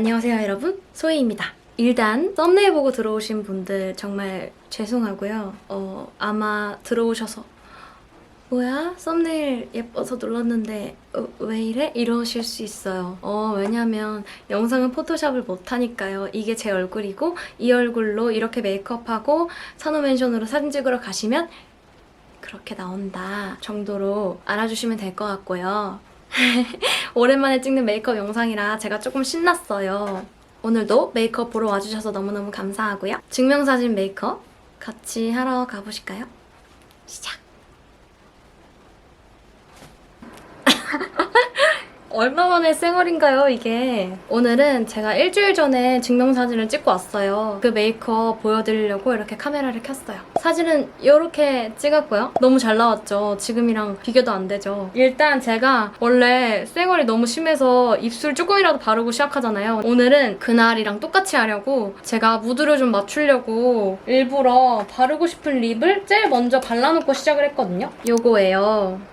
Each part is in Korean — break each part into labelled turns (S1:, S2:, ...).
S1: 안녕하세요 여러분. 소희입니다. 일단 썸네일 보고 들어오신 분들 정말 죄송하고요. 어 아마 들어오셔서 뭐야 썸네일 예뻐서 눌렀는데 어, 왜 이래? 이러실 수 있어요. 어 왜냐면 영상은 포토샵을 못하니까요. 이게 제 얼굴이고 이 얼굴로 이렇게 메이크업하고 산호맨션으로 사진 찍으러 가시면 그렇게 나온다 정도로 알아주시면 될 것 같고요 오랜만에 찍는 메이크업 영상이라 제가 조금 신났어요. 오늘도 메이크업 보러 와주셔서 너무너무 감사하고요. 증명사진 메이크업 같이 하러 가보실까요? 시작! 얼마 만에 쌩얼인가요, 이게? 오늘은 제가 일주일 전에 증명사진을 찍고 왔어요. 그 메이크업 보여드리려고 이렇게 카메라를 켰어요. 사진은 이렇게 찍었고요. 너무 잘 나왔죠. 지금이랑 비교도 안 되죠. 일단 제가 원래 쌩얼이 너무 심해서 입술 조금이라도 바르고 시작하잖아요. 오늘은 그날이랑 똑같이 하려고 제가 무드를 좀 맞추려고 일부러 바르고 싶은 립을 제일 먼저 발라놓고 시작을 했거든요. 요거예요.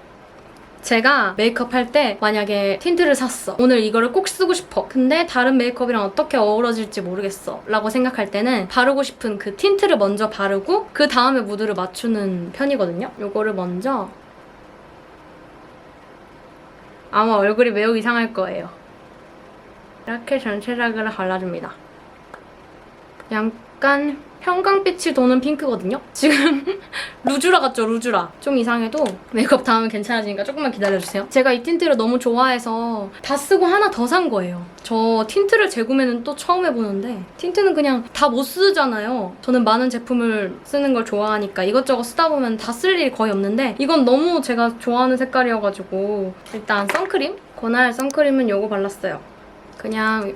S1: 제가 메이크업 할 때 만약에 틴트를 샀어. 오늘 이거를 꼭 쓰고 싶어. 근데 다른 메이크업이랑 어떻게 어우러질지 모르겠어. 라고 생각할 때는 바르고 싶은 그 틴트를 먼저 바르고 그 다음에 무드를 맞추는 편이거든요. 요거를 먼저 아마 얼굴이 매우 이상할 거예요. 이렇게 전체적으로 발라줍니다. 약간 형광빛이 도는 핑크거든요? 지금 루즈라 같죠, 루즈라. 좀 이상해도 메이크업 다음은 괜찮아지니까 조금만 기다려주세요. 제가 이 틴트를 너무 좋아해서 다 쓰고 하나 더 산 거예요. 저 틴트를 재구매는 또 처음 해보는데 틴트는 그냥 다 못 쓰잖아요. 저는 많은 제품을 쓰는 걸 좋아하니까 이것저것 쓰다 보면 다 쓸 일이 거의 없는데 이건 너무 제가 좋아하는 색깔이어가지고 일단 선크림? 그날 선크림은 요거 발랐어요. 그냥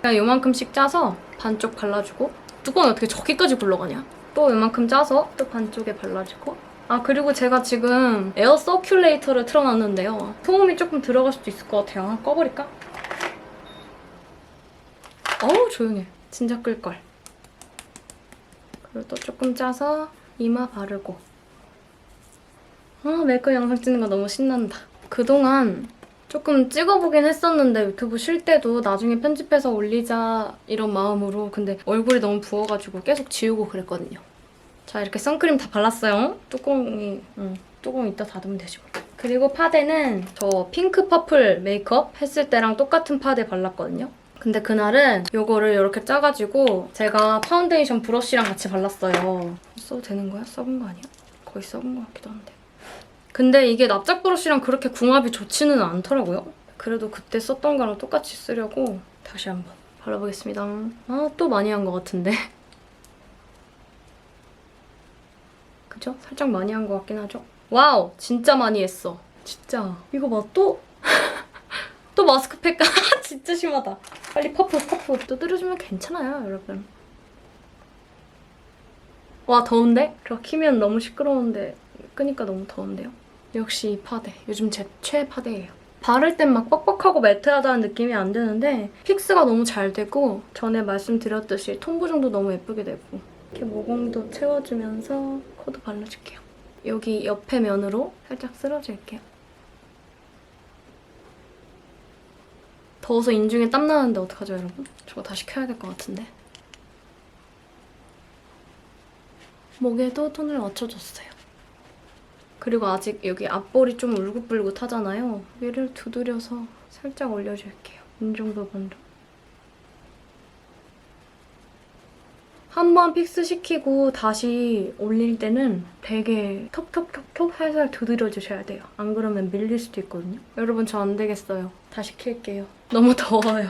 S1: 그냥 요만큼씩 짜서 반쪽 발라주고 뚜껑이 어떻게 저기까지 굴러가냐? 또 요만큼 짜서 또 반쪽에 발라주고. 아 그리고 제가 지금 에어 서큘레이터를 틀어놨는데요. 소음이 조금 들어갈 수도 있을 것 같아요. 꺼버릴까? 어우 조용해. 진짜 끌걸. 그리고 또 조금 짜서 이마 바르고. 아 메이크업 영상 찍는 거 너무 신난다. 그동안 조금 찍어보긴 했었는데 유튜브 쉴 때도 나중에 편집해서 올리자 이런 마음으로 근데 얼굴이 너무 부어가지고 계속 지우고 그랬거든요. 자 이렇게 선크림 다 발랐어요. 뚜껑이 응, 뚜껑 이따 닫으면 되죠. 그리고 파데는 저 핑크 퍼플 메이크업 했을 때랑 똑같은 파데 발랐거든요. 근데 그날은 이거를 이렇게 짜가지고 제가 파운데이션 브러쉬랑 같이 발랐어요. 써도 되는 거야? 써본 거 아니야? 거의 써본 것 같기도 한데. 근데 이게 납작 브러쉬랑 그렇게 궁합이 좋지는 않더라고요. 그래도 그때 썼던 거랑 똑같이 쓰려고 다시 한번 발라보겠습니다. 아, 또 많이 한 것 같은데. 그죠? 살짝 많이 한 것 같긴 하죠? 와우! 진짜 많이 했어. 진짜. 이거 봐, 또? 또 마스크팩. 진짜 심하다. 빨리 퍼프, 퍼프. 두드려주면 괜찮아요, 여러분. 와, 더운데? 그렇게 키면 너무 시끄러운데 끄니까 너무 더운데요? 역시 이 파데. 요즘 제 최애 파데예요. 바를 땐 막 뻑뻑하고 매트하다는 느낌이 안 드는데 픽스가 너무 잘 되고 전에 말씀드렸듯이 톤 보정도 너무 예쁘게 되고 이렇게 모공도 채워주면서 코도 발라줄게요. 여기 옆에 면으로 살짝 쓸어줄게요. 더워서 인중에 땀 나는데 어떡하죠 여러분? 저거 다시 켜야 될 것 같은데. 목에도 톤을 맞춰줬어요. 그리고 아직 여기 앞볼이 좀 울긋불긋하잖아요. 얘를 두드려서 살짝 올려줄게요. 인중 부분도. 한 번 픽스 시키고 다시 올릴 때는 되게 톡톡톡톡 살살 두드려주셔야 돼요. 안 그러면 밀릴 수도 있거든요. 여러분 저 안 되겠어요. 다시 킬게요. 너무 더워요.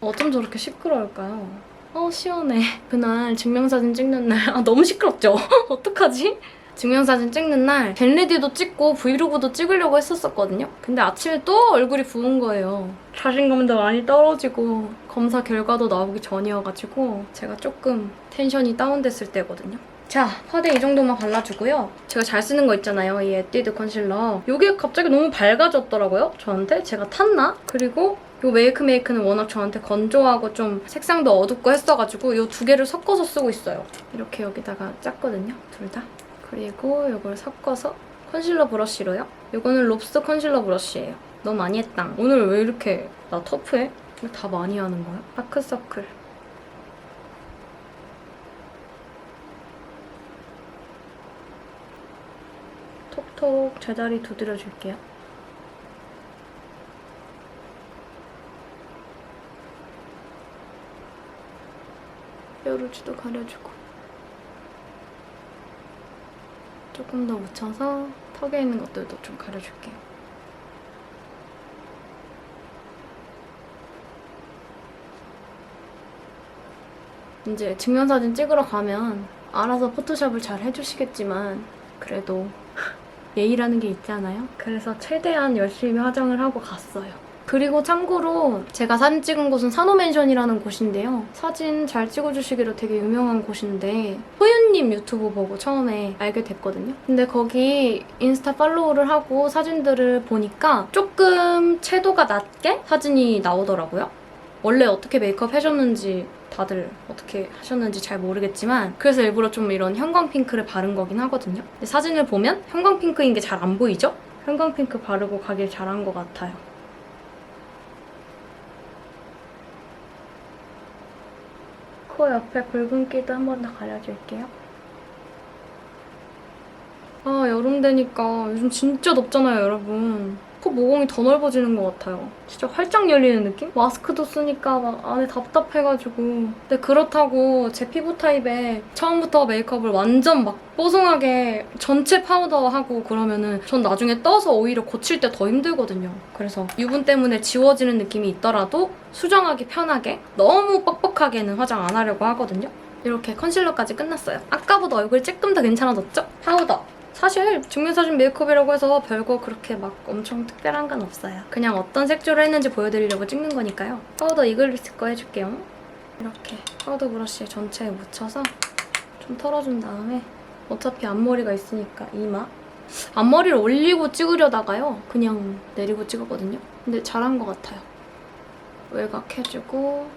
S1: 어쩜 저렇게 시끄러울까요? 어 시원해. 그날 증명사진 찍는 날 아 너무 시끄럽죠? 어떡하지? 증명사진 찍는 날 겟레디도 찍고 브이로그도 찍으려고 했었었거든요. 근데 아침에 또 얼굴이 부은 거예요. 자신감도 많이 떨어지고 검사 결과도 나오기 전이어가지고 제가 조금 텐션이 다운됐을 때거든요. 자, 파데 이 정도만 발라주고요. 제가 잘 쓰는 거 있잖아요. 이 에뛰드 컨실러. 이게 갑자기 너무 밝아졌더라고요. 저한테. 제가 탔나? 그리고 이 메이크 메이크는 워낙 저한테 건조하고 좀 색상도 어둡고 했어가지고 이 두 개를 섞어서 쓰고 있어요. 이렇게 여기다가 짰거든요. 둘 다. 그리고 이걸 섞어서 컨실러 브러쉬로요. 이거는 롭스터 컨실러 브러쉬예요. 너무 많이 했당. 오늘 왜 이렇게 나 터프해? 이거 다 많이 하는 거야? 다크서클. 톡톡 제자리 두드려줄게요. 뾰루지도 가려주고 조금 더 묻혀서 턱에 있는 것들도 좀 가려줄게요. 이제 증명사진 찍으러 가면 알아서 포토샵을 잘 해주시겠지만 그래도 예의라는 게 있잖아요. 그래서 최대한 열심히 화장을 하고 갔어요. 그리고 참고로 제가 사진 찍은 곳은 산호맨션이라는 곳인데요. 사진 잘 찍어주시기로 되게 유명한 곳인데 호윤님 유튜브 보고 처음에 알게 됐거든요. 근데 거기 인스타 팔로우를 하고 사진들을 보니까 조금 채도가 낮게 사진이 나오더라고요. 원래 어떻게 메이크업 하셨는지 다들 어떻게 하셨는지 잘 모르겠지만 그래서 일부러 좀 이런 형광 핑크를 바른 거긴 하거든요. 사진을 보면 형광 핑크인 게 잘 안 보이죠? 형광 핑크 바르고 가길 잘한 것 같아요. 코 옆에 붉은기도 한 번 더 가려줄게요. 아, 여름 되니까 요즘 진짜 덥잖아요, 여러분. 코 모공이 더 넓어지는 것 같아요. 진짜 활짝 열리는 느낌? 마스크도 쓰니까 막 안에 답답해가지고. 근데 그렇다고 제 피부 타입에 처음부터 메이크업을 완전 막 뽀송하게 전체 파우더하고 그러면은 전 나중에 떠서 오히려 고칠 때 더 힘들거든요. 그래서 유분 때문에 지워지는 느낌이 있더라도 수정하기 편하게 너무 뻑뻑하게는 화장 안 하려고 하거든요. 이렇게 컨실러까지 끝났어요. 아까보다 얼굴이 조금 더 괜찮아졌죠? 파우더. 사실 증명사진 메이크업이라고 해서 별거 그렇게 막 엄청 특별한 건 없어요. 그냥 어떤 색조를 했는지 보여드리려고 찍는 거니까요. 파우더 이글리스 거 해줄게요. 이렇게 파우더 브러쉬 전체에 묻혀서 좀 털어준 다음에 어차피 앞머리가 있으니까 이마 앞머리를 올리고 찍으려다가요. 그냥 내리고 찍었거든요. 근데 잘한 것 같아요. 외곽 해주고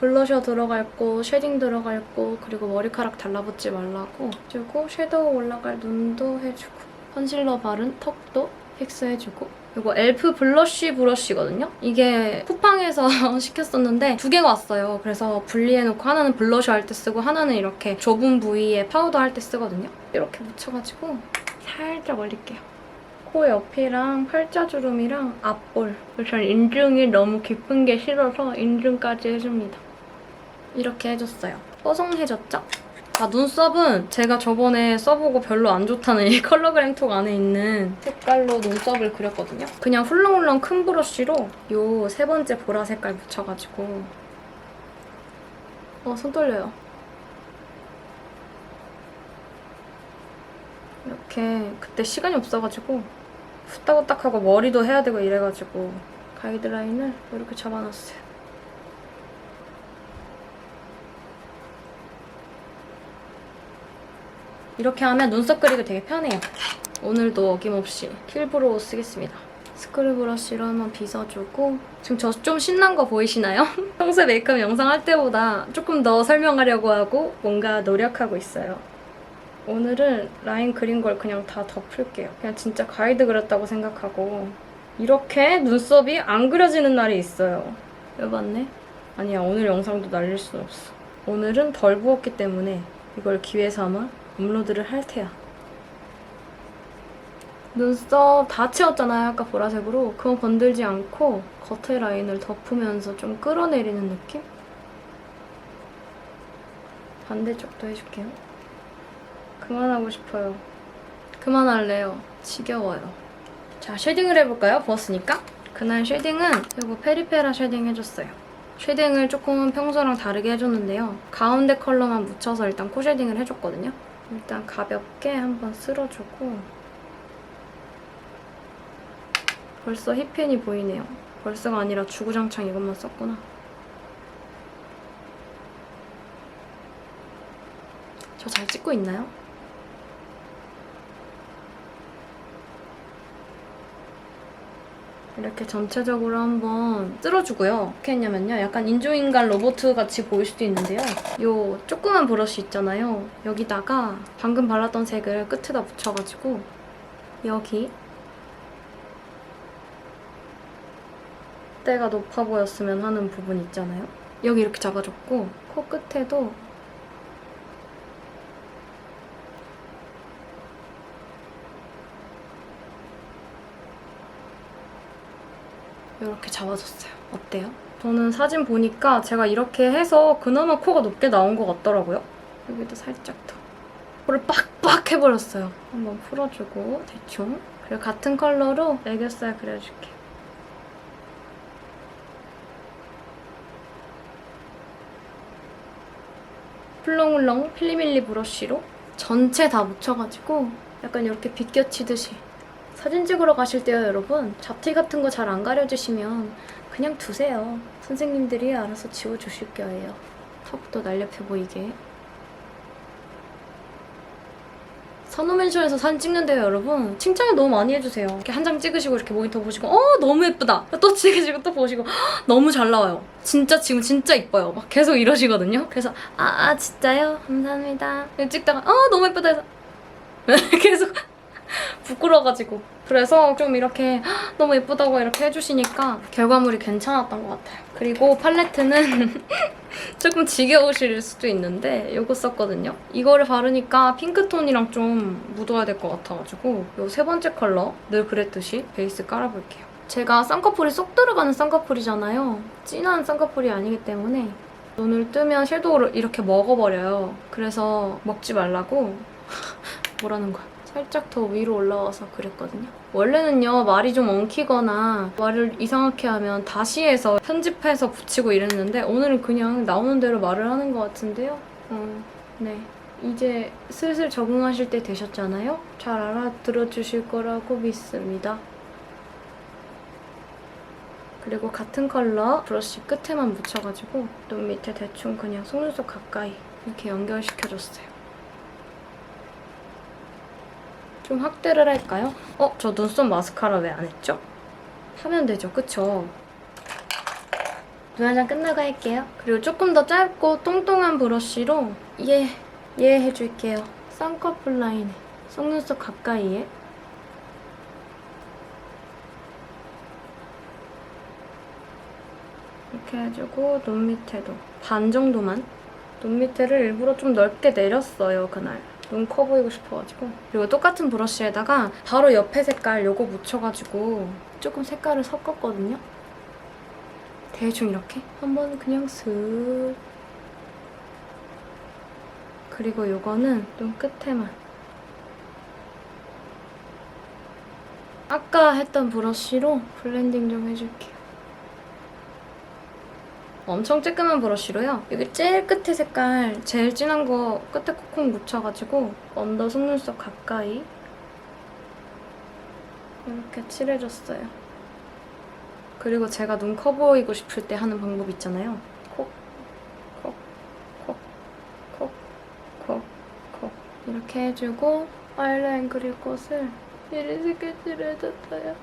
S1: 블러셔 들어갈 거, 쉐딩 들어갈 거, 그리고 머리카락 달라붙지 말라고 해주고 섀도우 올라갈 눈도 해주고 컨실러 바른 턱도 픽스해주고 이거 엘프 블러쉬 브러쉬거든요? 이게 쿠팡에서 시켰었는데 두 개가 왔어요. 그래서 분리해놓고 하나는 블러셔 할 때 쓰고 하나는 이렇게 좁은 부위에 파우더 할 때 쓰거든요. 이렇게 묻혀가지고 살짝 올릴게요. 코 옆이랑 팔자주름이랑 앞볼. 전 인중이 너무 깊은 게 싫어서 인중까지 해줍니다. 이렇게 해줬어요. 뽀송해졌죠? 아, 눈썹은 제가 저번에 써보고 별로 안 좋다는 이 컬러그램 톡 안에 있는 색깔로 눈썹을 그렸거든요. 그냥 훌렁훌렁 큰 브러쉬로 요 세 번째 보라 색깔 묻혀가지고 어, 손 떨려요. 이렇게 그때 시간이 없어가지고 후딱후딱 하고 머리도 해야 되고 이래가지고 가이드라인을 이렇게 잡아놨어요. 이렇게 하면 눈썹 그리기 되게 편해요. 오늘도 어김없이 킬브로우 쓰겠습니다. 스크류 브러쉬로 한번 빗어주고 지금 저 좀 신난 거 보이시나요? 평소에 메이크업 영상 할 때보다 조금 더 설명하려고 하고 뭔가 노력하고 있어요. 오늘은 라인 그린 걸 그냥 다 덮을게요. 그냥 진짜 가이드 그렸다고 생각하고 이렇게 눈썹이 안 그려지는 날이 있어요. 왜 봤네? 아니야 오늘 영상도 날릴 순 없어. 오늘은 덜 부었기 때문에 이걸 기회 삼아 업로드를 할 테야. 눈썹 다 채웠잖아요 아까 보라색으로 그거 건들지 않고 겉에 라인을 덮으면서 좀 끌어내리는 느낌? 반대쪽도 해줄게요. 그만하고 싶어요. 그만할래요. 지겨워요. 자, 쉐딩을 해볼까요? 부었으니까. 그날 쉐딩은 이거 페리페라 쉐딩 해줬어요. 쉐딩을 조금 평소랑 다르게 해줬는데요. 가운데 컬러만 묻혀서 일단 코 쉐딩을 해줬거든요. 일단 가볍게 한번 쓸어주고 벌써 힙핀이 보이네요. 벌써가 아니라 주구장창 이것만 썼구나. 저 잘 찍고 있나요? 이렇게 전체적으로 한번 쓸어주고요. 어떻게 했냐면요. 약간 인조인간 로봇 같이 보일 수도 있는데요. 요 조그만 브러쉬 있잖아요. 여기다가 방금 발랐던 색을 끝에다 묻혀가지고 여기 콧대가 높아 보였으면 하는 부분 있잖아요. 여기 이렇게 잡아줬고 코 끝에도 이렇게 잡아줬어요. 어때요? 저는 사진 보니까 제가 이렇게 해서 그나마 코가 높게 나온 것 같더라고요. 여기도 살짝 더. 코를 빡빡 해버렸어요. 한번 풀어주고 대충. 그리고 같은 컬러로 애교살 그려줄게요. 플렁울렁 필리밀리 브러쉬로 전체 다 묻혀가지고 약간 이렇게 빗겨치듯이 사진 찍으러 가실 때요 여러분. 잡티 같은 거 잘 안 가려주시면 그냥 두세요. 선생님들이 알아서 지워주실 거예요. 턱도 날렵해 보이게. 선호맨션에서 사진 찍는데요 여러분. 칭찬을 너무 많이 해주세요. 이렇게 한 장 찍으시고 이렇게 모니터 보시고 어 너무 예쁘다. 또 찍으시고 또 보시고 "헉, 너무 잘 나와요. 진짜 지금 진짜 이뻐요. 막 계속 이러시거든요. 그래서 아, 아 진짜요? 감사합니다. 찍다가 어 너무 예쁘다 해서. 계속 부끄러워가지고. 그래서 좀 이렇게 "헉, 너무 예쁘다고 이렇게 해주시니까 결과물이 괜찮았던 것 같아요. 그리고 팔레트는 조금 지겨우실 수도 있는데 이거 썼거든요. 이거를 바르니까 핑크톤이랑 좀 묻어야 될 것 같아가지고 이 세 번째 컬러 늘 그랬듯이 베이스 깔아볼게요. 제가 쌍꺼풀이 쏙 들어가는 쌍꺼풀이잖아요. 진한 쌍꺼풀이 아니기 때문에 눈을 뜨면 섀도우를 이렇게 먹어버려요. 그래서 먹지 말라고 뭐라는 거야 살짝 더 위로 올라와서 그렸거든요. 원래는요, 말이 좀 엉키거나 말을 이상하게 하면 다시 해서 편집해서 붙이고 이랬는데 오늘은 그냥 나오는 대로 말을 하는 것 같은데요. 어, 네. 이제 슬슬 적응하실 때 되셨잖아요? 잘 알아들어 주실 거라고 믿습니다. 그리고 같은 컬러 브러쉬 끝에만 묻혀가지고 눈 밑에 대충 그냥 속눈썹 가까이 이렇게 연결시켜줬어요. 좀 확대를 할까요? 어? 저 눈썹 마스카라 왜 안 했죠? 하면 되죠, 그쵸? 눈 화장 끝나고 할게요. 그리고 조금 더 짧고 똥똥한 브러쉬로 예, 예 해줄게요. 쌍꺼풀 라인에, 속눈썹 가까이에. 이렇게 해주고 눈 밑에도 반 정도만 눈 밑에를 일부러 좀 넓게 내렸어요, 그날. 눈 커 보이고 싶어가지고. 그리고 똑같은 브러쉬에다가 바로 옆에 색깔 요거 묻혀가지고 조금 색깔을 섞었거든요. 대충 이렇게 한번 그냥 슥. 그리고 요거는 눈 끝에만. 아까 했던 브러쉬로 블렌딩 좀 해줄게요 엄청 쬐끔한 브러쉬로요. 여기 제일 끝에 색깔 제일 진한 거 끝에 콕콕 묻혀가지고 언더 속눈썹 가까이 이렇게 칠해줬어요. 그리고 제가 눈 커 보이고 싶을 때 하는 방법 있잖아요. 콕, 콕, 콕, 콕, 콕, 콕 이렇게 해주고 아이라인 그릴 곳을 이렇게 칠해줬어요.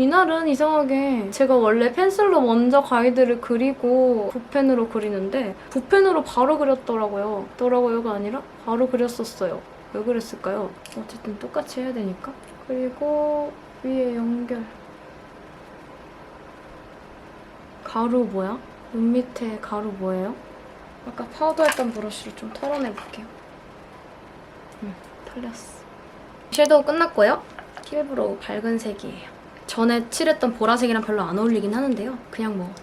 S1: 이날은 이상하게 제가 원래 펜슬로 먼저 가이드를 그리고 붓펜으로 그리는데 붓펜으로 바로 그렸더라고요. 더라고요가 아니라 바로 그렸었어요. 왜 그랬을까요? 어쨌든 똑같이 해야 되니까. 그리고 위에 연결. 가루 뭐야? 눈 밑에 가루 뭐예요? 아까 파우더 했던 브러쉬를 좀 털어내볼게요. 음, 털렸어. 섀도우 끝났고요. 힐브로우 밝은 색이에요. 전에 칠했던 보라색이랑 별로 안 어울리긴 하는데요. 그냥 뭐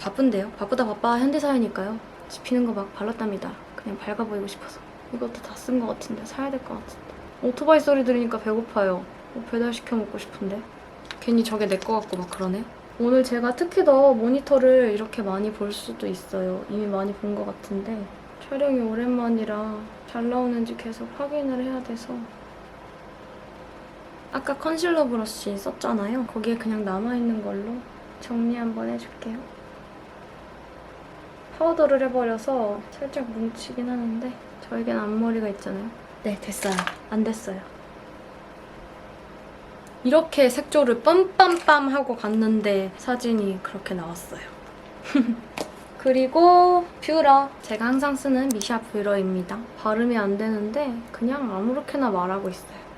S1: 바쁜데요. 바쁘다 바빠 현대사회니까요. 지피는 거 막 발랐답니다. 그냥 밝아 보이고 싶어서. 이것도 다 쓴 것 같은데 사야 될 것 같은데. 오토바이 소리 들으니까 배고파요. 뭐 배달시켜 먹고 싶은데. 괜히 저게 내 거 같고 막 그러네. 오늘 제가 특히 더 모니터를 이렇게 많이 볼 수도 있어요. 이미 많이 본 것 같은데 촬영이 오랜만이라 잘 나오는지 계속 확인을 해야 돼서 아까 컨실러 브러쉬 썼잖아요. 거기에 그냥 남아있는 걸로 정리 한번 해줄게요. 파우더를 해버려서 살짝 뭉치긴 하는데 저에겐 앞머리가 있잖아요. 네, 됐어요. 안 됐어요. 이렇게 색조를 빰빰빰 하고 갔는데 사진이 그렇게 나왔어요. 그리고 뷰러. 제가 항상 쓰는 미샤 뷰러입니다. 발음이 안 되는데 그냥 아무렇게나 말하고 있어요.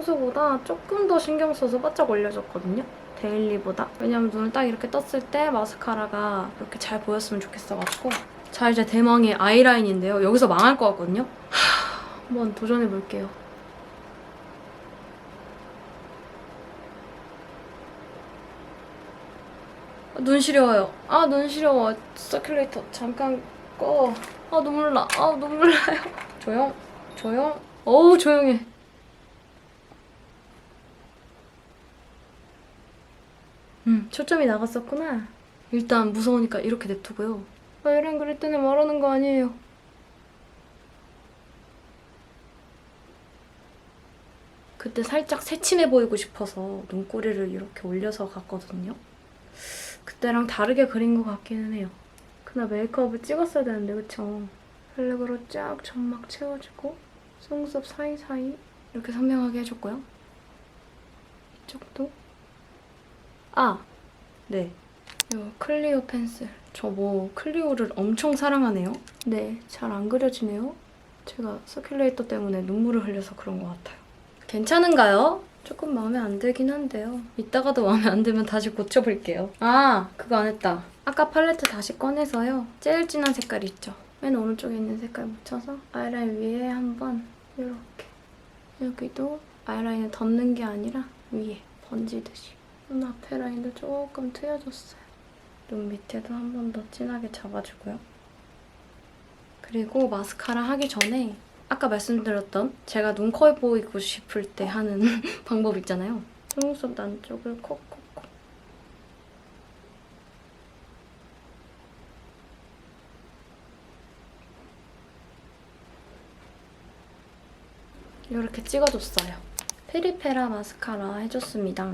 S1: 평소보다 조금 더 신경 써서 바짝 올려줬거든요. 데일리보다. 왜냐면 눈을 딱 이렇게 떴을 때 마스카라가 이렇게 잘 보였으면 좋겠어가지고. 자, 이제 대망의 아이라인인데요. 여기서 망할 것 같거든요. 하, 한번 도전해볼게요. 아, 눈 시려워요. 아, 눈 시려워. 서큘레이터 잠깐 꺼. 아, 눈물 나. 아, 눈물 나요. 조용. 조용. 어우, 조용해. 음, 초점이 나갔었구나. 일단 무서우니까 이렇게 냅두고요. 아이랑 그럴 때는 말하는 거 아니에요. 그때 살짝 새침해 보이고 싶어서 눈꼬리를 이렇게 올려서 갔거든요. 그때랑 다르게 그린 것 같기는 해요. 그날 메이크업을 찍었어야 되는데 그쵸? 블랙으로 쫙 점막 채워주고 속눈썹 사이사이 이렇게 선명하게 해줬고요. 이쪽도 아! 네. 요 클리오 펜슬. 저 뭐 클리오를 엄청 사랑하네요. 네, 잘 안 그려지네요. 제가 서큘레이터 때문에 눈물을 흘려서 그런 것 같아요. 괜찮은가요? 조금 마음에 안 들긴 한데요. 이따가도 마음에 안 들면 다시 고쳐볼게요. 아, 그거 안 했다. 아까 팔레트 다시 꺼내서요. 제일 진한 색깔 있죠? 맨 오른쪽에 있는 색깔 묻혀서 아이라인 위에 한번 이렇게 여기도 아이라인을 덮는 게 아니라 위에 번지듯이 눈 앞에 라인도 조금 트여줬어요. 눈 밑에도 한 번 더 진하게 잡아주고요. 그리고 마스카라 하기 전에 아까 말씀드렸던 제가 눈 커 보이고 싶을 때 하는 방법 있잖아요. 속눈썹 안쪽을 콕콕콕. 이렇게 찍어줬어요. 페리페라 마스카라 해줬습니다.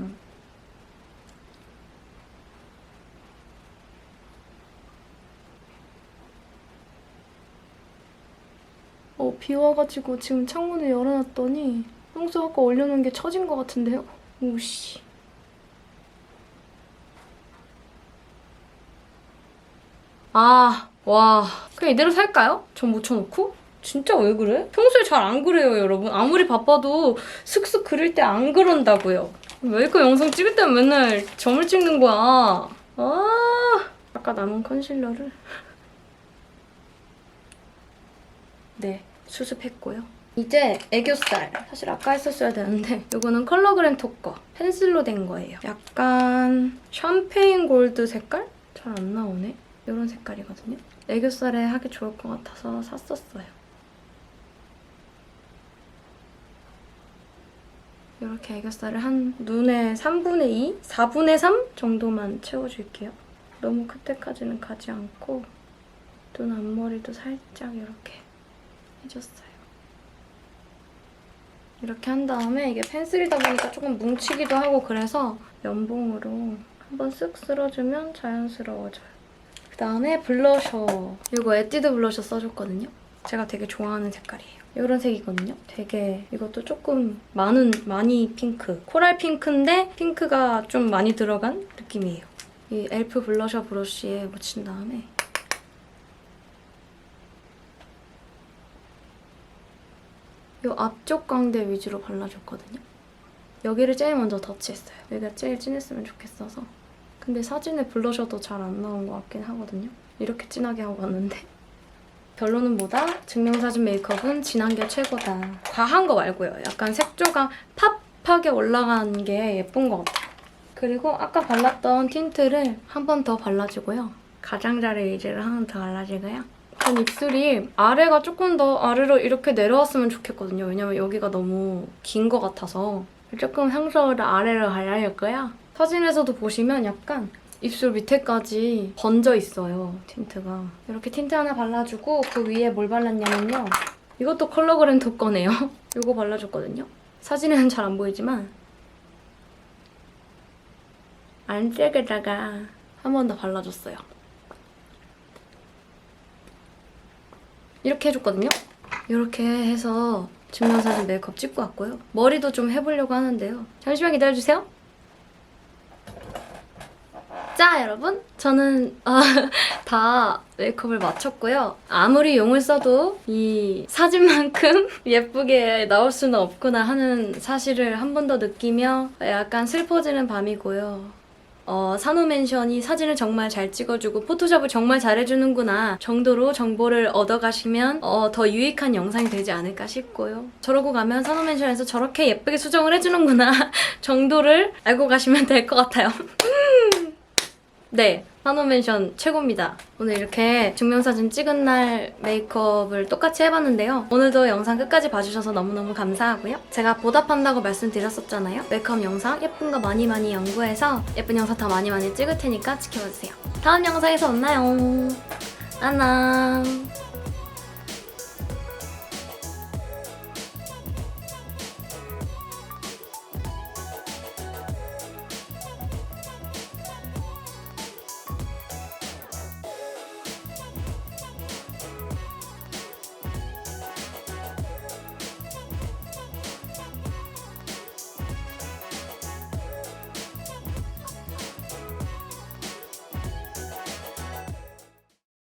S1: 어, 비 와가지고 지금 창문을 열어놨더니 평소 아까 올려놓은 게 처진 것 같은데요? 오씨. 아, 와. 그냥 이대로 살까요? 전 묻혀놓고? 진짜 왜 그래? 평소에 잘 안 그래요, 여러분. 아무리 바빠도 슥슥 그릴 때 안 그런다고요. 메이크업 영상 찍을 때는 맨날 점을 찍는 거야. 아, 아까 남은 컨실러를. 네, 수습했고요. 이제 애교살. 사실 아까 했었어야 되는데 이거는 컬러그램 톡거. 펜슬로 된 거예요. 약간 샴페인 골드 색깔? 잘 안 나오네. 이런 색깔이거든요. 애교살에 하기 좋을 것 같아서 샀었어요. 이렇게 애교살을 한 눈의 3분의 2? 4분의 3 정도만 채워줄게요. 너무 끝에까지는 가지 않고 눈 앞머리도 살짝 이렇게 해줬어요. 이렇게 한 다음에 이게 펜슬이다 보니까 조금 뭉치기도 하고 그래서 면봉으로 한번 쓱 쓸어주면 자연스러워져요. 그 다음에 블러셔. 이거 에뛰드 블러셔 써줬거든요. 제가 되게 좋아하는 색깔이에요. 이런 색이거든요. 되게 이것도 조금 많은 많이 핑크. 코랄 핑크인데 핑크가 좀 많이 들어간 느낌이에요. 이 엘프 블러셔 브러쉬에 묻힌 다음에 이 앞쪽 광대 위주로 발라줬거든요. 여기를 제일 먼저 터치했어요. 여기가 제일 진했으면 좋겠어서. 근데 사진에 블러셔도 잘 안 나온 것 같긴 하거든요. 이렇게 진하게 하고 왔는데. 결론은 뭐다? 증명사진 메이크업은 진한 게 최고다. 과한 거 말고요. 약간 색조가 팝하게 올라간 게 예쁜 것 같아요. 그리고 아까 발랐던 틴트를 한 번 더 발라주고요. 가장자리 위주로 한 번 더 발라주고요. 전 입술이 아래가 조금 더 아래로 이렇게 내려왔으면 좋겠거든요. 왜냐면 여기가 너무 긴 것 같아서 조금 향수를 아래로 발라줄거요 사진에서도 보시면 약간 입술 밑에까지 번져 있어요, 틴트가. 이렇게 틴트 하나 발라주고 그 위에 뭘 발랐냐면요. 이것도 컬러그램 톡 거네요. 이거 발라줬거든요. 사진에는 잘 안 보이지만 안쪽에다가 한 번 더 발라줬어요. 이렇게 해줬거든요. 이렇게 해서 증명사진 메이크업 찍고 왔고요. 머리도 좀 해보려고 하는데요. 잠시만 기다려주세요. 자 여러분 저는 아, 다 메이크업을 마쳤고요 아무리 용을 써도 이 사진만큼 예쁘게 나올 수는 없구나 하는 사실을 한 번 더 느끼며 약간 슬퍼지는 밤이고요 어, 산호맨션이 사진을 정말 잘 찍어주고 포토샵을 정말 잘해주는구나 정도로 정보를 얻어가시면 어, 더 유익한 영상이 되지 않을까 싶고요. 저러고 가면 산호맨션에서 저렇게 예쁘게 수정을 해주는구나 정도를 알고 가시면 될 것 같아요. 네, 산호맨션 최고입니다. 오늘 이렇게 증명사진 찍은 날 메이크업을 똑같이 해봤는데요. 오늘도 영상 끝까지 봐주셔서 너무너무 감사하고요. 제가 보답한다고 말씀드렸었잖아요. 메이크업 영상 예쁜 거 많이 많이 연구해서 예쁜 영상 더 많이 많이 찍을 테니까 지켜봐주세요. 다음 영상에서 만나요. 안녕.